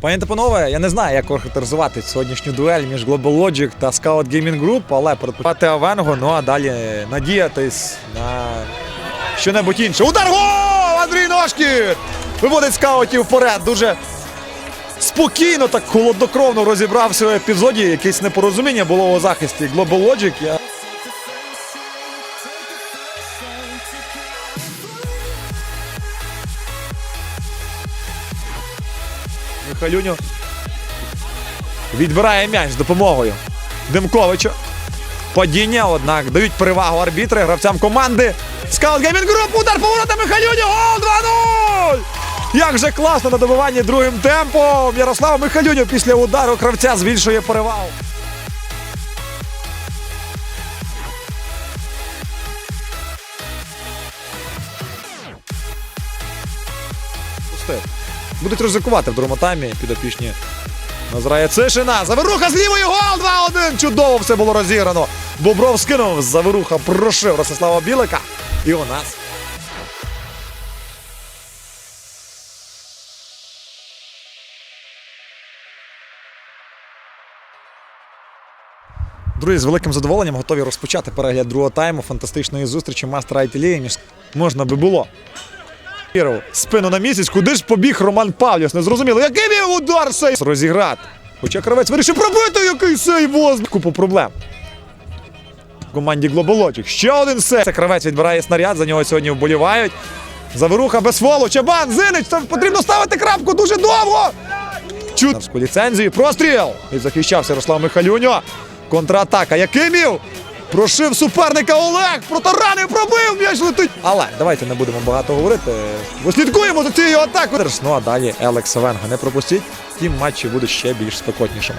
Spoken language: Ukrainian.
Пані та панове, я не знаю, як охарактеризувати сьогоднішню дуель між Global Logic та Scout Gaming Group, але передпочати Авенго, ну а далі надіятись на що-небудь інше. Удар гол! Андрій Ножкін! Виводить скаутів вперед. Дуже спокійно, так холоднокровно розібрався в епізоді. Якесь непорозуміння було у захисті Global Logic. Я... Михайлюню відбирає м'яч з допомогою Демковича. Падіння, однак дають перевагу арбітри гравцям команди. Скаут Геймінг Груп, удар поворота Михайлюню, гол 2-0! Як же класно на добиванні другим темпом. Ярослав Михайлюню після удару гравця збільшує перевагу. Пустив. Будуть ризикувати в другому таймі підопічні Назрає Цишина. Заверуха з лівої гол 2-1. Чудово все було розіграно. Бобров скинув. Заверуха прошив Ростислава Білика. І у нас. Друзі, з великим задоволенням готові розпочати перегляд другого тайму фантастичної зустрічі мастера Айтілії, ніж можна би було. Спину на місяць, куди ж побіг Роман Павлюс? Не зрозуміло, який він удар сей розіграти. Хоча кравець вирішив пробити, який сей воз. Купу проблем. В команді Глоболотік. Ще один сей. Це кравець відбирає снаряд, за нього сьогодні вболівають. Заверуха без фолу. Чабан, Зинич, там потрібно ставити крапку дуже довго. Чудовську ліцензію. Простріл! І захищався Ярослав Михалюньо. Контратака. Якимів? Прошив суперника Олег. Протаранив, пробив, м'яч летить. Але давайте не будемо багато говорити. Вислідкуємо за цією атакою. Ну а далі Елекса Венга не пропустіть. Ті матчі будуть ще більш спекотнішими.